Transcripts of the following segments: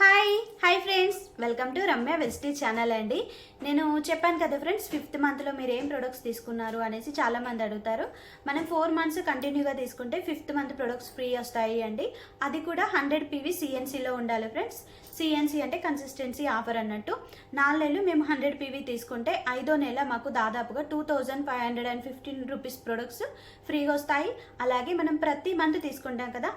Hi hi friends welcome to Ramya వెజిటీ channel అండి. నేను చెప్పాను కదా ఫ్రెండ్స్ ఫిఫ్త్ మంత్లో మీరు ఏం ప్రొడక్ట్స్ తీసుకున్నారు అనేసి చాలా మంది అడుగుతారు. మనం ఫోర్ మంత్స్ కంటిన్యూగా తీసుకుంటే ఫిఫ్త్ మంత్ ప్రొడక్ట్స్ ఫ్రీ వస్తాయి అండి. అది కూడా హండ్రెడ్ పీవీ సిఎన్సీలో ఉండాలి ఫ్రెండ్స్ సిఎన్సీ అంటే కన్సిస్టెన్సీ ఆఫర్ అన్నట్టు. నాలుగు నెలలు మేము హండ్రెడ్ పీవీ తీసుకుంటే ఐదో నెల మాకు దాదాపుగా two thousand five hundred and fifteen rupees products ఫ్రీగా వస్తాయి. అలాగే మనం ప్రతి మంత్ తీసుకుంటాం కదా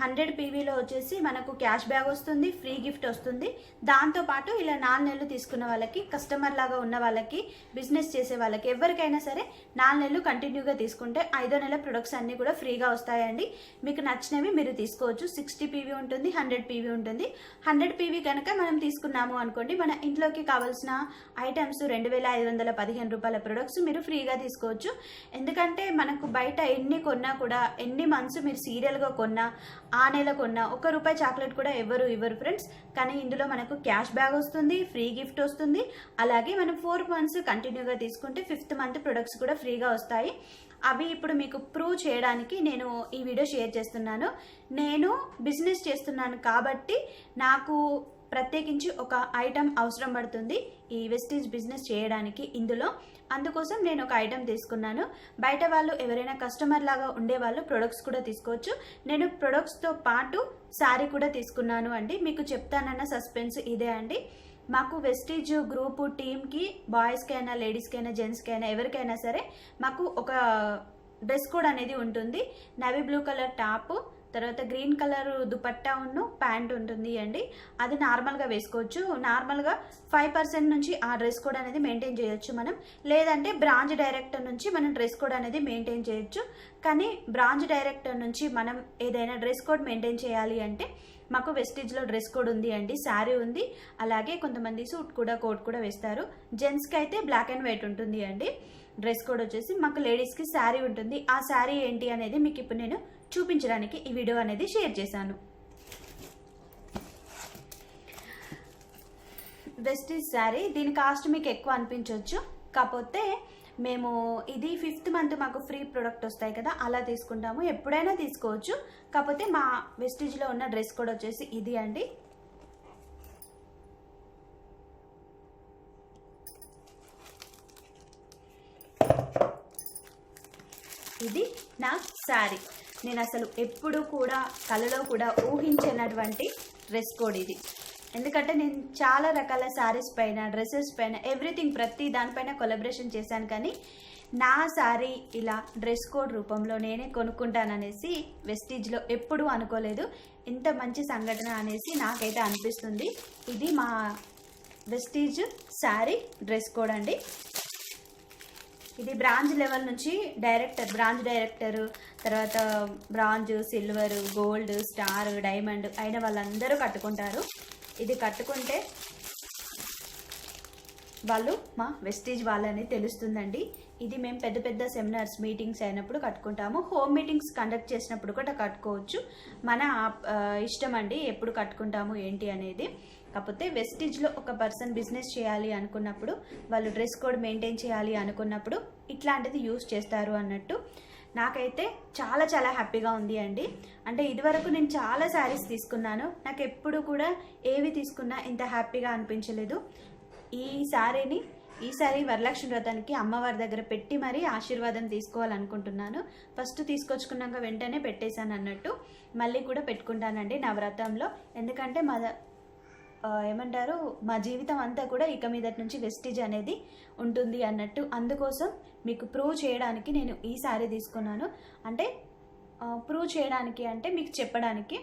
హండ్రెడ్ పీవీలో వచ్చేసి మనకు క్యాష్ బ్యాగ్ వస్తుంది ఫ్రీ గిఫ్ట్ వస్తుంది. దాంతోపాటు ఇలా నాలుగు నెలలు తీసుకున్న వాళ్ళకి కస్టమర్ లాగా ఉన్న వాళ్ళకి బిజినెస్ చేసే వాళ్ళకి ఎవరికైనా సరే నాలుగు నెలలు కంటిన్యూగా తీసుకుంటే ఐదో నెల ప్రొడక్ట్స్ అన్నీ కూడా ఫ్రీగా వస్తాయండి. మీకు నచ్చినవి మీరు తీసుకోవచ్చు. సిక్స్టీ పీవీ ఉంటుంది హండ్రెడ్ పీవీ ఉంటుంది. హండ్రెడ్ పీవీ కనుక మనం తీసుకున్నాము అనుకోండి మన ఇంట్లోకి కావాల్సిన ఐటమ్స్ రెండు వేల ఐదు వందల పదిహేను రూపాయల ప్రొడక్ట్స్ మీరు ఫ్రీగా తీసుకోవచ్చు. ఎందుకంటే మనకు బయట ఎన్ని కొన్నా కూడా ఎన్ని మంత్స్ మీరు సీరియల్గా కొన్నా ఆ నెల కొన్న ఒక రూపాయి చాక్లెట్ కూడా ఎవరు ఇవ్వరు ఫ్రెండ్స్. కానీ ఇందులో మనకు క్యాష్ బ్యాగ్ వస్తుంది ఫ్రీ గిఫ్ట్ వస్తుంది. అలాగే మనం ఫోర్ మంత్స్ కంటిన్యూగా తీసుకుంటే ఫిఫ్త్ మంత్ ప్రొడక్ట్స్ కూడా ఫ్రీగా వస్తాయి. అవి ఇప్పుడు మీకు ప్రూవ్ చేయడానికి నేను ఈ వీడియో షేర్ చేస్తున్నాను. నేను బిజినెస్ చేస్తున్నాను కాబట్టి నాకు ప్రత్యేకించి ఒక ఐటమ్ అవసరం పడుతుంది. ఈ వెస్టీజ్ బిజినెస్ చేయడానికి ఇందులో అందుకోసం నేను ఒక ఐటమ్ తీసుకున్నాను. బయట వాళ్ళు ఎవరైనా కస్టమర్ లాగా ఉండేవాళ్ళు ప్రొడక్ట్స్ కూడా తీసుకోవచ్చు. నేను ప్రొడక్ట్స్తో పాటు శారీ కూడా తీసుకున్నాను అండి. మీకు చెప్తానన్న సస్పెన్స్ ఇదే అండి. మాకు వెస్టేజ్ గ్రూప్ టీమ్కి బాయ్స్కి అయినా లేడీస్కి అయినా జెంట్స్కి అయినా ఎవరికైనా సరే మాకు ఒక డ్రెస్ కోడ్ అనేది ఉంటుంది. నవీ బ్లూ కలర్ టాప్ తర్వాత గ్రీన్ కలర్ దుపట్టా ఉన్న ప్యాంట్ ఉంటుంది అండి. అది నార్మల్గా వేసుకోవచ్చు. నార్మల్గా ఫైవ్ పర్సెంట్ నుంచి ఆ డ్రెస్ కోడ్ అనేది మెయింటైన్ చేయొచ్చు మనం. లేదంటే బ్రాంచ్ డైరెక్టర్ నుంచి మనం డ్రెస్ కోడ్ అనేది మెయింటైన్ చేయొచ్చు. కానీ బ్రాంచ్ డైరెక్టర్ నుంచి మనం ఏదైనా డ్రెస్ కోడ్ మెయింటైన్ చేయాలి అంటే మాకు వెస్టేజ్లో డ్రెస్ కోడ్ ఉంది అండి. శారీ ఉంది. అలాగే కొంతమంది సూట్ కూడా కోట్ కూడా వేస్తారు. జెంట్స్కి అయితే బ్లాక్ అండ్ వైట్ ఉంటుంది అండి. డ్రెస్ కోడ్ వచ్చేసి మాకు లేడీస్కి శారీ ఉంటుంది. ఆ శారీ ఏంటి అనేది మీకు ఇప్పుడు నేను చూపించడానికి ఈ వీడియో అనేది షేర్ చేశాను. వెస్టీజ్ శారీ దీని కాస్ట్ మీకు ఎక్కువ అనిపించవచ్చు కాకపోతే మేము ఇది ఫిఫ్త్ మంత్ మాకు ఫ్రీ ప్రొడక్ట్ వస్తాయి కదా అలా తీసుకుంటాము. ఎప్పుడైనా తీసుకోవచ్చు. కాకపోతే మా వెస్టీజ్లో ఉన్న డ్రెస్ కూడా వచ్చేసి ఇది అండి. ఇది నా శారీ నేను అసలు ఎప్పుడు కూడా కలలో కూడా ఊహించినటువంటి డ్రెస్ కోడ్ ఇది. ఎందుకంటే నేను చాలా రకాల శారీస్ పైన డ్రెస్సెస్ పైన ఎవ్రీథింగ్ ప్రతి దానిపైన కొలబరేషన్ చేశాను కానీ నా శారీ ఇలా డ్రెస్ కోడ్ రూపంలో నేనే కొనుక్కుంటాననేసి వెస్టీజ్లో ఎప్పుడూ అనుకోలేదు. ఇంత మంచి సంఘటన అనేసి నాకైతే అనిపిస్తుంది. ఇది మా వెస్టీజ్ శారీ డ్రెస్ కోడ్ అండి. ఇది బ్రాంచ్ లెవెల్ నుంచి డైరెక్టర్ బ్రాంచ్ డైరెక్టర్ తర్వాత bronze silver gold star diamond అయిన వాళ్ళందరూ కట్టుకుంటారు. ఇది కట్టుకుంటే వాళ్ళు మా వెస్టేజ్ వాళ్ళని తెలుస్తుందండి. ఇది మేము పెద్ద పెద్ద సెమినార్స్ మీటింగ్స్ అయినప్పుడు కట్టుకుంటాము. హోమ్ మీటింగ్స్ కండక్ట్ చేసినప్పుడు కూడా కట్టుకోవచ్చు. మన ఇష్టం అండి ఎప్పుడు కట్టుకుంటాము ఏంటి అనేది. కాకపోతే వెస్టిజ్లో ఒక పర్సన్ బిజినెస్ చేయాలి అనుకున్నప్పుడు వాళ్ళు డ్రెస్ కోడ్ మెయింటైన్ చేయాలి అనుకున్నప్పుడు ఇట్లాంటిది యూస్ చేస్తారు అన్నట్టు. నాకైతే చాలా చాలా హ్యాపీగా ఉంది అండి. అంటే ఇదివరకు నేను చాలా శారీస్ తీసుకున్నాను. నాకు ఎప్పుడు కూడా ఏవి తీసుకున్నా ఇంత హ్యాపీగా అనిపించలేదు. ఈ శారీని ఈ వరలక్ష్మి వ్రతానికి అమ్మవారి దగ్గర పెట్టి మరీ ఆశీర్వాదం తీసుకోవాలనుకుంటున్నాను. ఫస్ట్ తీసుకొచ్చుకున్నాక వెంటనే పెట్టేశాను అన్నట్టు మళ్ళీ కూడా పెట్టుకుంటానండి నా వ్రతంలో. ఎందుకంటే మా ఏమంటారు మా జీవితం అంతా కూడా ఇక మీదటి నుంచి వెస్టిజ్ అనేది ఉంటుంది అన్నట్టు అందుకోసం మీకు ప్రూవ్ చేయడానికి నేను ఈ శారీ తీసుకున్నాను. అంటే ప్రూవ్ చేయడానికి అంటే మీకు చెప్పడానికి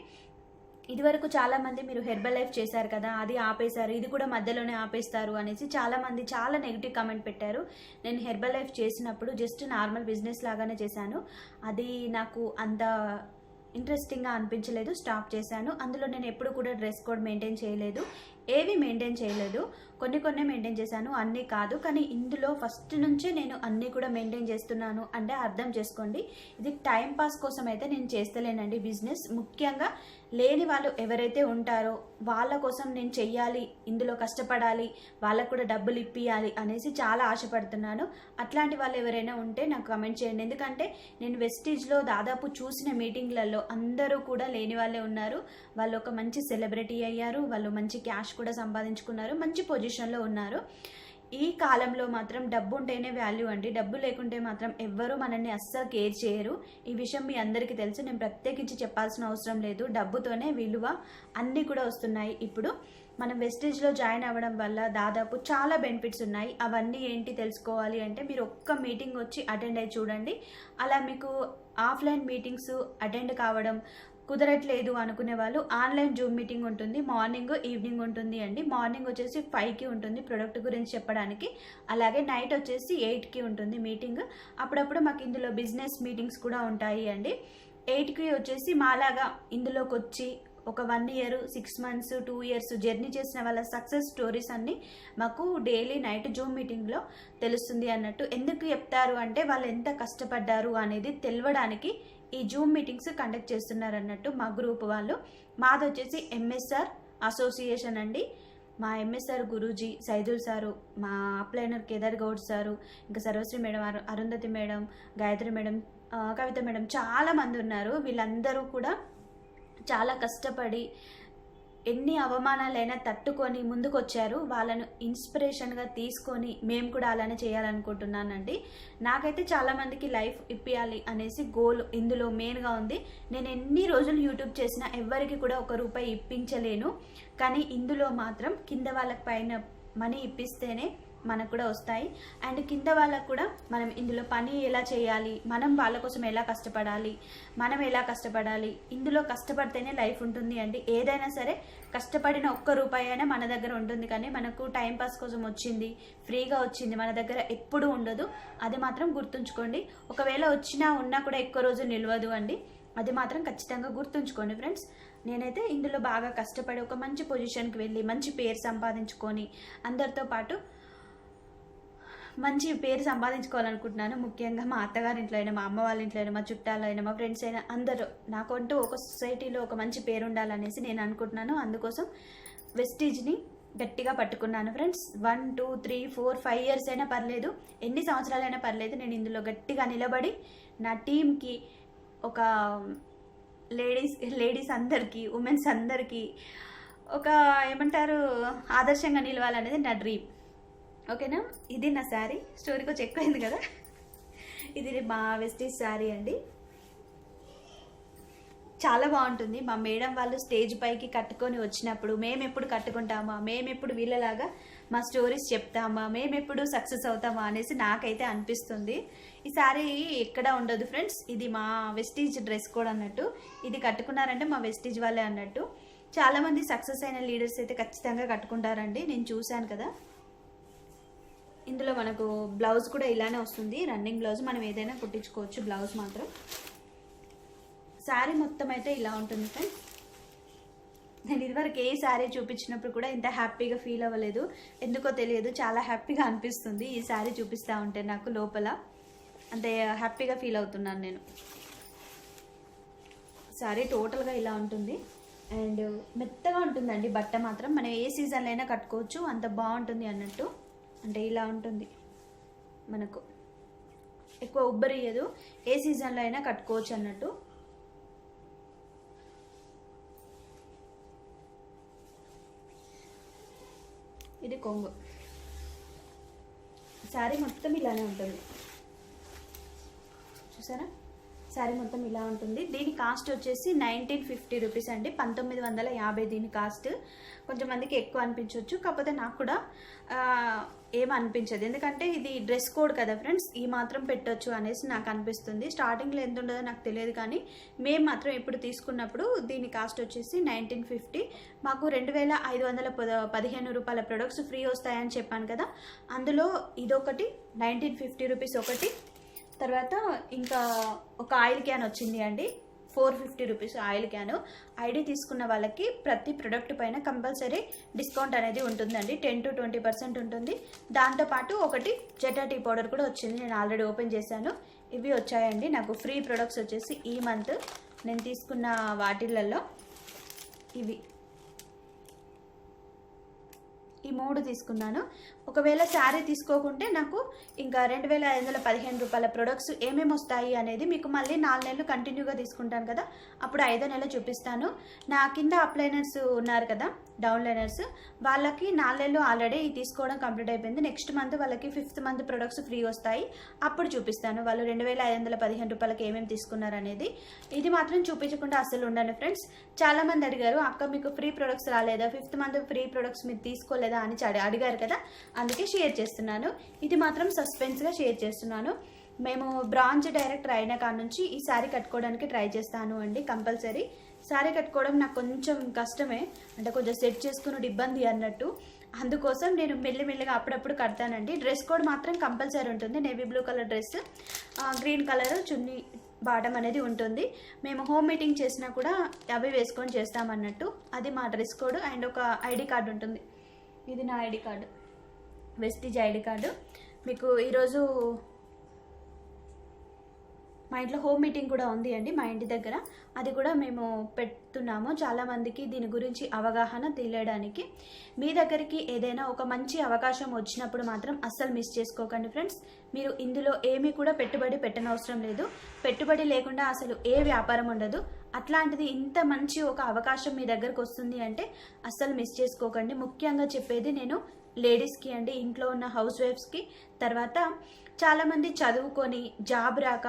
ఇదివరకు చాలామంది మీరు హెర్బల్ లైఫ్ చేశారు కదా అది ఆపేశారు ఇది కూడా మధ్యలోనే ఆపేస్తారు అనేసి చాలామంది చాలా నెగిటివ్ కామెంట్ పెట్టారు. నేను హెర్బల్ లైఫ్ చేసినప్పుడు జస్ట్ నార్మల్ బిజినెస్ లాగానే చేశాను. అది నాకు అంత ఇంట్రెస్టింగ్గా అనిపించలేదు. స్టాప్ చేశాను. అందులో నేను ఎప్పుడు కూడా డ్రెస్ కోడ్ మెయింటైన్ చేయలేదు. ఏవి మెయింటైన్ చేయలేదు. కొన్ని కొన్ని మెయింటైన్ చేశాను అన్నీ కాదు. కానీ ఇందులో ఫస్ట్ నుంచే నేను అన్నీ కూడా మెయింటైన్ చేస్తున్నాను అంటే అర్థం చేసుకోండి. ఇది టైం పాస్ కోసం అయితే నేను చేస్తలేనండి బిజినెస్ ముఖ్యంగా లేని వాళ్ళు ఎవరైతే ఉంటారో వాళ్ళ కోసం నేను చెయ్యాలి ఇందులో కష్టపడాలి వాళ్ళకు కూడా డబ్బులు ఇప్పియాలి అనేసి చాలా ఆశపడుతున్నాను. అట్లాంటి వాళ్ళు ఎవరైనా ఉంటే నాకు కమెంట్ చేయండి. ఎందుకంటే నేను వెస్టీజ్లో దాదాపు చూసిన మీటింగ్లలో అందరూ కూడా లేని వాళ్ళే ఉన్నారు. వాళ్ళు ఒక మంచి సెలబ్రిటీ అయ్యారు. వాళ్ళు మంచి క్యాష్ కూడా సంపాదించుకున్నారు మంచి పొజిషన్లో ఉన్నారు. ఈ కాలంలో మాత్రం డబ్బు ఉంటేనే వాల్యూ అండి. డబ్బు లేకుంటే మాత్రం ఎవ్వరూ మనల్ని అస్సలు కేర్ చేయరు. ఈ విషయం మీ అందరికీ తెలుసు. నేను ప్రత్యేకించి చెప్పాల్సిన అవసరం లేదు. డబ్బుతోనే విలువ అన్నీ కూడా వస్తున్నాయి ఇప్పుడు. మనం వెస్టేజ్లో జాయిన్ అవ్వడం వల్ల దాదాపు చాలా బెనిఫిట్స్ ఉన్నాయి. అవన్నీ ఏంటి తెలుసుకోవాలి అంటే మీరు ఒక్క మీటింగ్ వచ్చి అటెండ్ అయ్యి చూడండి. అలా మీకు ఆఫ్లైన్ మీటింగ్స్ అటెండ్ కావడం కుదరట్లేదు అనుకునే వాళ్ళు ఆన్లైన్ జూమ్ మీటింగ్ ఉంటుంది మార్నింగ్ ఈవినింగ్ ఉంటుంది అండి. మార్నింగ్ వచ్చేసి ఫైవ్కి ఉంటుంది ప్రొడక్ట్ గురించి చెప్పడానికి. అలాగే నైట్ వచ్చేసి ఎయిట్కి ఉంటుంది మీటింగ్ అప్పుడప్పుడు మాకు ఇందులో బిజినెస్ మీటింగ్స్ కూడా ఉంటాయి అండి. ఎయిట్కి వచ్చేసి మాలాగా ఇందులోకి వచ్చి ఒక one year six months two years journey చేసిన వాళ్ళ సక్సెస్ స్టోరీస్ అన్ని మాకు డైలీ నైట్ జూమ్ మీటింగ్లో తెలుస్తుంది అన్నట్టు. ఎందుకు చెప్తారు అంటే వాళ్ళు ఎంత కష్టపడ్డారు అనేది తెలవడానికి ఈ జూమ్ మీటింగ్స్ కండక్ట్ చేస్తున్నారు అన్నట్టు మా గ్రూప్ వాళ్ళు. మాది వచ్చేసి ఎంఎస్ఆర్ అసోసియేషన్ అండి. మా ఎంఎస్ఆర్ గురూజీ సైదుల్ సారు మా అప్లైనర్ కేదార్ గౌడ్ సారు ఇంకా Sarvashri madam Arundhati madam Gayatri madam Kavitha madam చాలా మంది ఉన్నారు. వీళ్ళందరూ కూడా చాలా కష్టపడి ఎన్ని అవమానాలైనా తట్టుకొని ముందుకొచ్చారు. వాళ్ళను ఇన్స్పిరేషన్గా తీసుకొని మేము కూడా అలానే చేయాలనుకుంటున్నానండి. నాకైతే చాలామందికి లైఫ్ ఇప్పియాలి అనేసి గోల్ ఇందులో మెయిన్గా ఉంది. నేను ఎన్ని రోజులు యూట్యూబ్ చేసినా ఎవ్వరికి కూడా ఒక రూపాయి ఇప్పించలేను. కానీ ఇందులో మాత్రం కింద వాళ్ళకి పైన మనీ ఇప్పిస్తేనే మనకు కూడా వస్తాయి. అండ్ కింద వాళ్ళకు కూడా మనం ఇందులో పని ఎలా చేయాలి మనం వాళ్ళ కోసం ఎలా కష్టపడాలి మనం ఎలా కష్టపడాలి ఇందులో కష్టపడితేనే లైఫ్ ఉంటుంది. అండి ఏదైనా సరే కష్టపడిన ఒక్క రూపాయి అయినా మన దగ్గర ఉంటుంది. కానీ మనకు టైంపాస్ కోసం వచ్చింది ఫ్రీగా వచ్చింది మన దగ్గర ఎప్పుడూ ఉండదు. అది మాత్రం గుర్తుంచుకోండి. ఒకవేళ వచ్చినా ఉన్నా కూడా ఎక్కువ రోజులు నిలవదు అండి. అది మాత్రం ఖచ్చితంగా గుర్తుంచుకోండి ఫ్రెండ్స్. నేనైతే ఇందులో బాగా కష్టపడి ఒక మంచి పొజిషన్కి వెళ్ళి మంచి పేరు సంపాదించుకొని అందరితో పాటు మంచి పేరు సంపాదించుకోవాలనుకుంటున్నాను. ముఖ్యంగా మా అత్తగారి ఇంట్లో అయినా మా అమ్మ వాళ్ళ ఇంట్లో అయినా మా చుట్టాలు అయినా మా ఫ్రెండ్స్ అయినా అందరూ నాకంటూ ఒక సొసైటీలో ఒక మంచి పేరు ఉండాలనేసి నేను అనుకుంటున్నాను. అందుకోసం వెస్టీజ్ని గట్టిగా పట్టుకున్నాను friends. One two three four five years అయినా పర్లేదు. ఎన్ని సంవత్సరాలైనా పర్లేదు. నేను ఇందులో గట్టిగా నిలబడి నా టీంకి ఒక లేడీస్ లేడీస్ అందరికీ ఉమెన్స్ అందరికీ ఒక ఏమంటారు ఆదర్శంగా నిలవాలనేది నా డ్రీమ్. ఓకేనా? ఇది నా శారీ. స్టోరీ కొంచెం ఎక్కువైంది కదా? ఇది మా వెస్టీజ్ శారీ అండి. చాలా బాగుంటుంది. మా మేడం వాళ్ళు స్టేజ్ పైకి కట్టుకొని వచ్చినప్పుడు మేము ఎప్పుడు కట్టుకుంటామా? మేము ఎప్పుడు వీళ్ళలాగా మా స్టోరీస్ చెప్తామా? మేము ఎప్పుడు సక్సెస్ అవుతామా అనేసి నాకైతే అనిపిస్తుంది. ఈ శారీ ఎక్కడ ఉండదు ఫ్రెండ్స్. ఇది మా వెస్టీజ్ డ్రెస్ కోడ్ అన్నట్టు. ఇది కట్టుకున్నారంటే మా వెస్టీజ్ వాళ్ళే అన్నట్టు. చాలామంది సక్సెస్ అయిన లీడర్స్ అయితే ఖచ్చితంగా కట్టుకుంటారండి. నేను చూశాను కదా. ఇందులో మనకు బ్లౌజ్ కూడా ఇలానే వస్తుంది. రన్నింగ్ బ్లౌజ్ మనం ఏదైనా కుట్టించుకోవచ్చు బ్లౌజ్ మాత్రం. శారీ మొత్తం అయితే ఇలా ఉంటుంది ఫ్రెండ్స్. నేను ఇదివరకు ఏ శారీ చూపించినప్పుడు కూడా ఇంత హ్యాపీగా ఫీల్ అవ్వలేదు. ఎందుకో తెలియదు చాలా హ్యాపీగా అనిపిస్తుంది ఈ శారీ చూపిస్తూ ఉంటే నాకు లోపల. అంతే హ్యాపీగా ఫీల్ అవుతున్నాను నేను. శారీ టోటల్గా ఇలా ఉంటుంది. అండ్ మెత్తగా ఉంటుందండి బట్ట మాత్రం. మనం ఏ సీజన్లో అయినా కట్టుకోవచ్చు. అంత బాగుంటుంది అన్నట్టు. అంటే ఇలా ఉంటుంది. మనకు ఎక్కువ ఉబ్బరియదు ఏ సీజన్లో అయినా కట్టుకోవచ్చు అన్నట్టు. ఇది కొంగు. శారీ మొత్తం ఇలానే ఉంటుంది. చూసారా? శారీ మొత్తం ఇలా ఉంటుంది. దీని కాస్ట్ వచ్చేసి నైన్టీన్ ఫిఫ్టీ రూపీస్ అండి. పంతొమ్మిది వందల యాభై దీని కాస్ట్. కొంచెం మందికి ఎక్కువ అనిపించవచ్చు కాకపోతే నాకు కూడా ఏం అనిపించదు ఎందుకంటే ఇది డ్రెస్ కోడ్ కదా ఫ్రెండ్స్ ఈ మాత్రం పెట్టొచ్చు అనేసి నాకు అనిపిస్తుంది. స్టార్టింగ్లో ఎంత ఉండదో నాకు తెలియదు కానీ మేము మాత్రం ఇప్పుడు తీసుకున్నప్పుడు దీని కాస్ట్ వచ్చేసి నైన్టీన్ ఫిఫ్టీ. మాకు రెండు వేల ఐదు వందల పద పదిహేను రూపాయల ప్రొడక్ట్స్ ఫ్రీ వస్తాయని చెప్పాను కదా అందులో ఇదొకటి నైన్టీన్ ఫిఫ్టీ రూపీస్ ఒకటి. తర్వాత ఇంకా ఒక ఆయిల్ క్యాన్ వచ్చింది అండి. Four fifty rupees oil can. ID తీసుకున్న వాళ్ళకి ప్రతి ప్రొడక్ట్ పైన కంపల్సరీ డిస్కౌంట్ అనేది ఉంటుందండి. టెన్ టు ట్వంటీ పర్సెంట్ ఉంటుంది. దాంతోపాటు ఒకటి జెటా టీ పౌడర్ కూడా వచ్చింది. నేను ఆల్రెడీ ఓపెన్ చేశాను. ఇవి వచ్చాయండి. నాకు ఫ్రీ ప్రొడక్ట్స్ వచ్చేసి ఈ మంత్ నేను తీసుకున్న వాటిలలో ఇవి. ఈ మూడు తీసుకున్నాను. ఒకవేళ శారీ తీసుకోకుంటే నాకు ఇంకా రెండు వేల ఐదు వందల పదిహేను రూపాయల ప్రొడక్ట్స్ ఏమేమి వస్తాయి అనేది మీకు మళ్ళీ నాలుగు నెలలు కంటిన్యూగా తీసుకుంటాను కదా. అప్పుడు ఐదో నెల చూపిస్తాను. నా కింద అప్లైనర్స్ ఉన్నారు కదా డౌన్లైనర్స్ వాళ్ళకి నాలుగు నెలలు ఆల్రెడీ తీసుకోవడం కంప్లీట్ అయిపోయింది. నెక్స్ట్ మంత్ వాళ్ళకి ఫిఫ్త్ మంత్ ప్రొడక్ట్స్ ఫ్రీ వస్తాయి. అప్పుడు చూపిస్తాను వాళ్ళు రెండు వేల ఐదు వందల పదిహేను రూపాయలకి ఏమేమి తీసుకున్నారు అనేది. ఇది మాత్రం చూపించకుండా అసలు ఉండండి ఫ్రెండ్స్ చాలా మంది అడిగారు అక్క మీకు ఫ్రీ ప్రొడక్ట్స్ రాలేదా? ఫిఫ్త్ మంత్ ఫ్రీ ప్రొడక్ట్స్ మీరు తీసుకోలేదా? అని అడిగారు కదా? అందుకే షేర్ చేస్తున్నాను. ఇది మాత్రం సస్పెన్స్గా షేర్ చేస్తున్నాను. మేము బ్రాంచ్ డైరెక్టర్ అయిన కాడ నుంచి ఈ శారీ కట్టుకోవడానికి ట్రై చేస్తాను అండి కంపల్సరీ. శారీ కట్టుకోవడం నాకు కొంచెం కష్టమే. అంటే కొంచెం సెట్ చేసుకునే ఇబ్బంది అన్నట్టు. అందుకోసం నేను మెల్లిమెల్లిగా అప్పుడప్పుడు కడతానండి. డ్రెస్ కోడ్ మాత్రం కంపల్సరీ ఉంటుంది. Navy blue colour dress green colour chunni bottom అనేది ఉంటుంది. మేము హోమ్ మీటింగ్ చేసినా కూడా అవి వేసుకొని చేస్తామన్నట్టు. అది మా డ్రెస్ కోడ్ అండ్ ఒక ఐడి కార్డు ఉంటుంది. ఇది నా ID card. Vestige ID card. మీకు ఈరోజు మా ఇంట్లో హోమ్ మీటింగ్ కూడా ఉంది అండి మా ఇంటి దగ్గర. అది కూడా మేము పెడుతున్నాము. చాలామందికి దీని గురించి అవగాహన తెలియడానికి. మీ దగ్గరికి ఏదైనా ఒక మంచి అవకాశం వచ్చినప్పుడు మాత్రం అస్సలు మిస్ చేసుకోకండి ఫ్రెండ్స్. మీరు ఇందులో ఏమీ కూడా పెట్టుబడి పెట్టనవసరం లేదు. పెట్టుబడి లేకుండా అసలు ఏ వ్యాపారం ఉండదు. అట్లాంటిది ఇంత మంచి ఒక అవకాశం మీ దగ్గరకు వస్తుంది అంటే అస్సలు మిస్ చేసుకోకండి. ముఖ్యంగా చెప్పేది నేను లేడీస్కి అండి. ఇంట్లో ఉన్న హౌస్ వైఫ్స్కి తర్వాత చాలామంది చదువుకొని జాబ్ రాక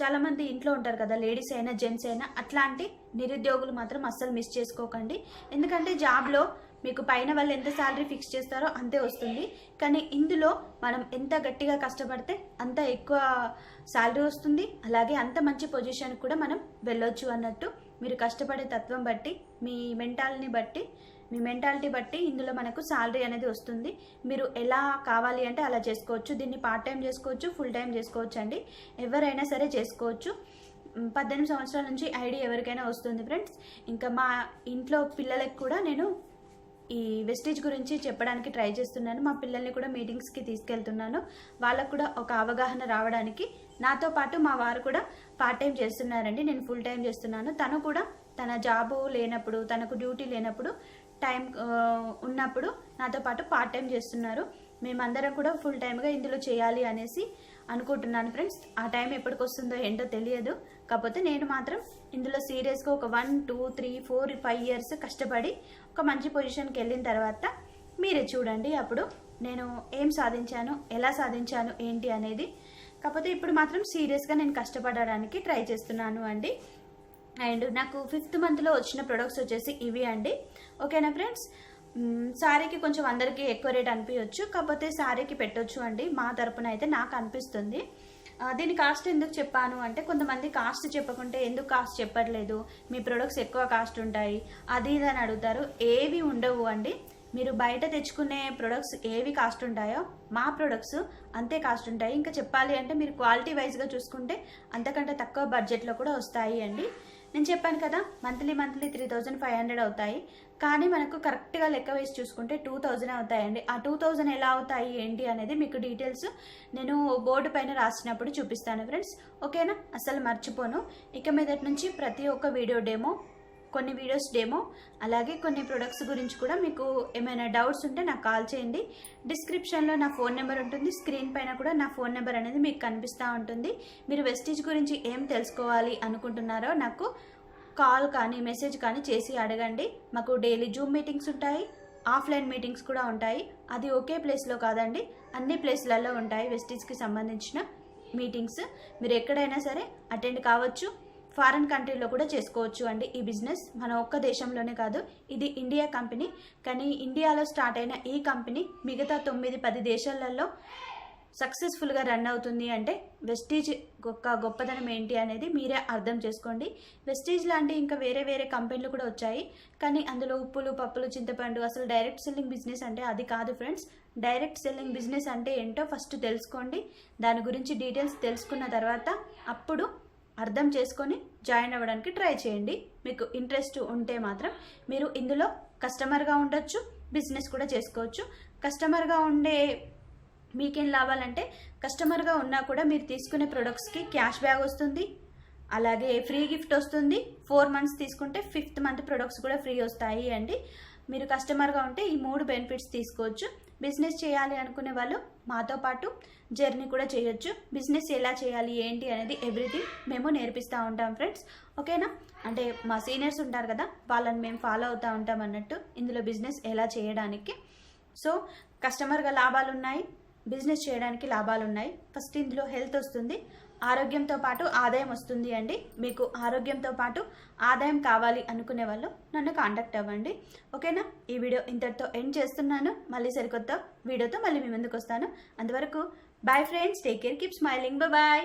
చాలామంది ఇంట్లో ఉంటారు కదా లేడీస్ అయినా జెంట్స్ అయినా అట్లాంటి నిరుద్యోగులు మాత్రం అస్సలు మిస్ చేసుకోకండి. ఎందుకంటే జాబ్లో మీకు పైన వాళ్ళు ఎంత శాలరీ ఫిక్స్ చేస్తారో అంతే వస్తుంది. కానీ ఇందులో మనం ఎంత గట్టిగా కష్టపడితే అంత ఎక్కువ శాలరీ వస్తుంది. అలాగే అంత మంచి పొజిషన్ కూడా మనం వెళ్ళొచ్చు అన్నట్టు మీరు కష్టపడే తత్వం బట్టి మీ మెంటాల్ని బట్టి మీ మెంటాలిటీ బట్టి ఇందులో మనకు శాలరీ అనేది వస్తుంది. మీరు ఎలా కావాలి అంటే అలా చేసుకోవచ్చు. దీన్ని పార్ట్ టైం చేసుకోవచ్చు ఫుల్ టైం చేసుకోవచ్చు అండి. ఎవరైనా సరే చేసుకోవచ్చు. పద్దెనిమిది సంవత్సరాల నుంచి ఐడి ఎవరికైనా వస్తుంది ఫ్రెండ్స్. ఇంకా మా ఇంట్లో పిల్లలకు కూడా నేను ఈ వెస్టేజ్ గురించి చెప్పడానికి ట్రై చేస్తున్నాను. మా పిల్లల్ని కూడా మీటింగ్స్కి తీసుకెళ్తున్నాను. వాళ్ళకు కూడా ఒక అవగాహన రావడానికి. నాతో పాటు మా వారు కూడా పార్ట్ టైం చేస్తున్నారండి. నేను ఫుల్ టైం చేస్తున్నాను. తను కూడా తన జాబు లేనప్పుడు తనకు డ్యూటీ లేనప్పుడు టైం ఉన్నప్పుడు నాతో పాటు పార్ట్ టైం చేస్తున్నారు. మేమందరం కూడా ఫుల్ టైమ్గా ఇందులో చేయాలి అనేసి అనుకుంటున్నాను ఫ్రెండ్స్ ఆ టైం ఎప్పటికి వస్తుందో ఏంటో తెలియదు. కాకపోతే నేను మాత్రం ఇందులో సీరియస్గా ఒక one two three four five years కష్టపడి ఒక మంచి పొజిషన్కి వెళ్ళిన తర్వాత మీరే చూడండి అప్పుడు నేను ఏం సాధించాను ఎలా సాధించాను ఏంటి అనేది. కాకపోతే ఇప్పుడు మాత్రం సీరియస్గా నేను కష్టపడడానికి ట్రై చేస్తున్నాను అండి. అండ్ నాకు ఫిఫ్త్ మంత్లో వచ్చిన ప్రొడక్ట్స్ వచ్చేసి ఇవి అండి. ఓకేనా ఫ్రెండ్స్? శారీకి కొంచెం అందరికీ ఎక్కువ రేట్ అనిపించవచ్చు కాకపోతే శారీకి పెట్టొచ్చు అండి. మా తరపున అయితే నాకు అనిపిస్తుంది. దీని కాస్ట్ ఎందుకు చెప్పాను అంటే కొంతమంది కాస్ట్ చెప్పకుంటే ఎందుకు కాస్ట్ చెప్పట్లేదు? మీ ప్రొడక్ట్స్ ఎక్కువ కాస్ట్ ఉంటాయి. అది ఇది అని అడుగుతారు. ఏవి ఉండవు అండి. మీరు బయట తెచ్చుకునే ప్రొడక్ట్స్ ఏవి కాస్ట్ ఉంటాయో మా ప్రొడక్ట్స్ అంతే కాస్ట్ ఉంటాయి. ఇంకా చెప్పాలి అంటే మీరు క్వాలిటీ వైజ్గా చూసుకుంటే అంతకంటే తక్కువ బడ్జెట్లో కూడా వస్తాయి అండి. నేను చెప్పాను కదా monthly monthly three thousand five hundred అవుతాయి. కానీ మనకు కరెక్ట్గా లెక్క వేసి చూసుకుంటే టూ థౌజండ్ అవుతాయండి. ఆ టూ థౌజండ్ ఎలా అవుతాయి ఏంటి అనేది మీకు డీటెయిల్స్ నేను బోర్డు పైన రాసినప్పుడు చూపిస్తాను ఫ్రెండ్స్ ఓకేనా అసలు మర్చిపోను. ఇక మీదటి నుంచి ప్రతి ఒక్క వీడియో డేమో కొన్ని వీడియోస్ డెమో అలాగే కొన్ని ప్రొడక్ట్స్ గురించి కూడా మీకు ఏమైనా డౌట్స్ ఉంటే నాకు కాల్ చేయండి. డిస్క్రిప్షన్లో నా ఫోన్ నెంబర్ ఉంటుంది స్క్రీన్ పైన కూడా నా ఫోన్ నెంబర్ అనేది మీకు కనిపిస్తూ ఉంటుంది. మీరు వెస్టీజ్ గురించి ఏం తెలుసుకోవాలి అనుకుంటున్నారో నాకు కాల్ కానీ మెసేజ్ కానీ చేసి అడగండి. మాకు డైలీ జూమ్ మీటింగ్స్ ఉంటాయి ఆఫ్లైన్ మీటింగ్స్ కూడా ఉంటాయి. అది ఒకే ప్లేస్లో కాదండి అన్ని ప్లేస్లలో ఉంటాయి వెస్టీజ్కి సంబంధించిన మీటింగ్స్ మీరు ఎక్కడైనా సరే అటెండ్ కావచ్చు. ఫారెన్ కంట్రీలో కూడా చేసుకోవచ్చు అండి ఈ బిజినెస్. మన ఒక్క దేశంలోనే కాదు ఇది ఇండియా కంపెనీ. కానీ ఇండియాలో స్టార్ట్ అయిన ఈ కంపెనీ మిగతా తొమ్మిది పది దేశాలలో సక్సెస్ఫుల్గా రన్ అవుతుంది అంటే వెస్టీజ్ యొక్క గొప్పదనం ఏంటి అనేది మీరే అర్థం చేసుకోండి. వెస్టీజ్ లాంటి ఇంకా వేరే వేరే కంపెనీలు కూడా వచ్చాయి. కానీ అందులో ఉప్పులు పప్పులు చింతపండు అసలు డైరెక్ట్ సెల్లింగ్ బిజినెస్ అంటే అది కాదు ఫ్రెండ్స్. డైరెక్ట్ సెల్లింగ్ బిజినెస్ అంటే ఏంటో ఫస్ట్ తెలుసుకోండి. దాని గురించి డీటెయిల్స్ తెలుసుకున్న తర్వాత అప్పుడు అర్థం చేసుకొని జాయిన్ అవ్వడానికి ట్రై చేయండి. మీకు ఇంట్రెస్ట్ ఉంటే మాత్రం మీరు ఇందులో కస్టమర్గా ఉండొచ్చు బిజినెస్ కూడా చేసుకోవచ్చు. కస్టమర్గా ఉండే మీకేం లాభాలంటే కస్టమర్గా ఉన్నా కూడా మీరు తీసుకునే ప్రొడక్ట్స్కి క్యాష్ బ్యాగ్ వస్తుంది. అలాగే ఫ్రీ గిఫ్ట్ వస్తుంది. ఫోర్ మంత్స్ తీసుకుంటే ఫిఫ్త్ మంత్ ప్రొడక్ట్స్ కూడా ఫ్రీ వస్తాయి అండి. మీరు కస్టమర్గా ఉంటే ఈ మూడు బెనిఫిట్స్ తీసుకోవచ్చు. బిజినెస్ చేయాలి అనుకునే వాళ్ళు మాతో పాటు జర్నీ కూడా చేయొచ్చు. బిజినెస్ ఎలా చేయాలి ఏంటి అనేది ఎవ్రీథింగ్ మేము నేర్పిస్తూ ఉంటాం ఫ్రెండ్స్. ఓకేనా? అంటే మా సీనియర్స్ ఉంటారు కదా వాళ్ళని మేము ఫాలో అవుతూ ఉంటాం అన్నట్టు ఇందులో బిజినెస్ ఎలా చేయడానికి. సో కస్టమర్గా లాభాలు ఉన్నాయి బిజినెస్ చేయడానికి లాభాలు ఉన్నాయి ఫస్ట్ ఇందులో హెల్త్ వస్తుంది. ఆరోగ్యంతో పాటు ఆదాయం వస్తుంది అండి. మీకు ఆరోగ్యంతో పాటు ఆదాయం కావాలి అనుకునే వాళ్ళు నన్ను కాంటాక్ట్ అవ్వండి. ఓకేనా? ఈ వీడియో ఇంతటితో ఎండ్ చేస్తున్నాను. మళ్ళీ సరికొత్త వీడియోతో మళ్ళీ మీ ముందుకు వస్తాను. అంతవరకు bye friends take care keep smiling bye